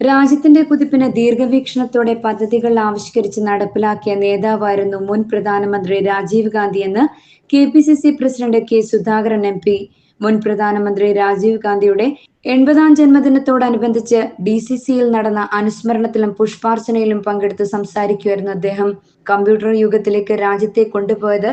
രാജ്യത്തിന്റെ കുതിപ്പിന് ദീർഘവീക്ഷണത്തോടെ പദ്ധതികൾ ആവിഷ്കരിച്ച് നടപ്പിലാക്കിയ നേതാവായിരുന്നു മുൻ പ്രധാനമന്ത്രി രാജീവ് ഗാന്ധി എന്ന് K P C C president K Sudhakaran M P. മുൻ പ്രധാനമന്ത്രി രാജീവ് ഗാന്ധിയുടെ എൺപതാം ജന്മദിനത്തോടനുബന്ധിച്ച് ഡി സി സിയിൽ നടന്ന അനുസ്മരണത്തിലും പുഷ്പാർച്ചനയിലും പങ്കെടുത്ത് സംസാരിക്കുമായിരുന്നു അദ്ദേഹം. കമ്പ്യൂട്ടർ യുഗത്തിലേക്ക് രാജ്യത്തെ കൊണ്ടുപോയത്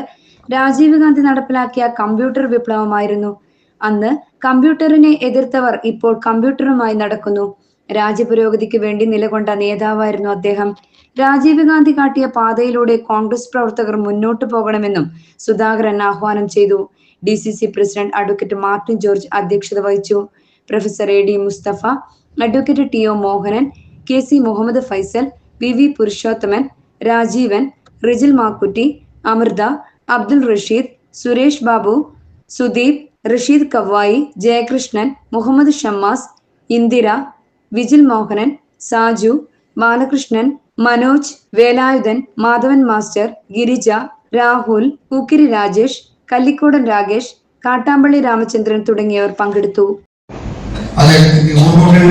രാജീവ് ഗാന്ധി നടപ്പിലാക്കിയ കമ്പ്യൂട്ടർ വിപ്ലവമായിരുന്നു. അന്ന് കമ്പ്യൂട്ടറിനെ എതിർത്തവർ ഇപ്പോൾ കമ്പ്യൂട്ടറുമായി നടക്കുന്നു. രാജ്യപുരോഗതിക്ക് വേണ്ടി നിലകൊണ്ട നേതാവായിരുന്നു അദ്ദേഹം. രാജീവ് ഗാന്ധി കാട്ടിയ പാതയിലൂടെ കോൺഗ്രസ് പ്രവർത്തകർ മുന്നോട്ടു പോകണമെന്നും സുധാകരൻ ആഹ്വാനം ചെയ്തു. D C C president advocate Martin George അധ്യക്ഷത വഹിച്ചു. Professor A D Mustafa advocate T O Mohanan K C Muhammad Faisal V V Purushothaman Rajeevan Rijil Makkutty Amritha Abdul Rasheed Suresh Babu Sudeep Rasheed Kavvayi Jayakrishnan Muhammad Shammas Indira Vijil Mohanan Saju Balakrishnan Manoj Velayudhan Madhavan master Girija Rahul Pookkiri Rajesh Kallikodan Rakesh Kattampally Ramachandran തുടങ്ങിയവർ പങ്കെടുത്തു. അദ്ദേഹത്തിന്റെ ഓർമ്മകൾ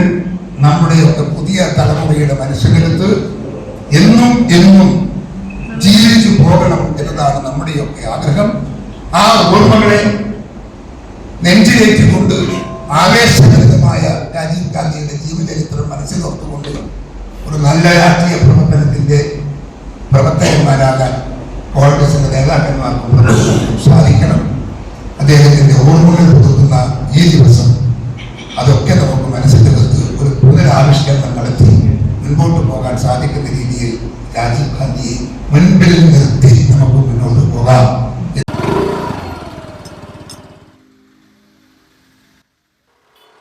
നമ്മുടെയൊക്കെ പുതിയ തലമുറയുടെ മനസ്സിലെടുത്ത് എന്നും എന്നും ജീവിച്ചു പോകണം എന്നതാണ് നമ്മുടെയൊക്കെ ആഗ്രഹം. ആ ഓർമ്മകളെ നെഞ്ചിലേറ്റിക്കൊണ്ട് ആവേശഭരിതമായ രാജീവ് ഗാന്ധിയുടെ ജീവചരിത്രം മനസ്സിലോർത്തുകൊണ്ട് ഒരു നല്ല രാഷ്ട്രീയ പ്രവർത്തനത്തിന്റെ പ്രവർത്തകന്മാരാകാൻ കോൺഗ്രസിന്റെ നേതാക്കന്മാർക്കും സാധിക്കണം. അദ്ദേഹത്തിന്റെ ഓർമ്മകൾ പുതുക്കുന്ന ഈ ദിവസം അതൊക്കെ നമുക്ക് മനസ്സിലെടുത്ത് ഒരു പുനരാവിഷ്കരണം നടത്തി മുൻപോട്ട് പോകാൻ സാധിക്കുന്ന രീതിയിൽ രാജീവ് ഗാന്ധിയെ മുൻപിൽ നിർത്തി നമുക്ക് മുന്നോട്ട് പോകാം.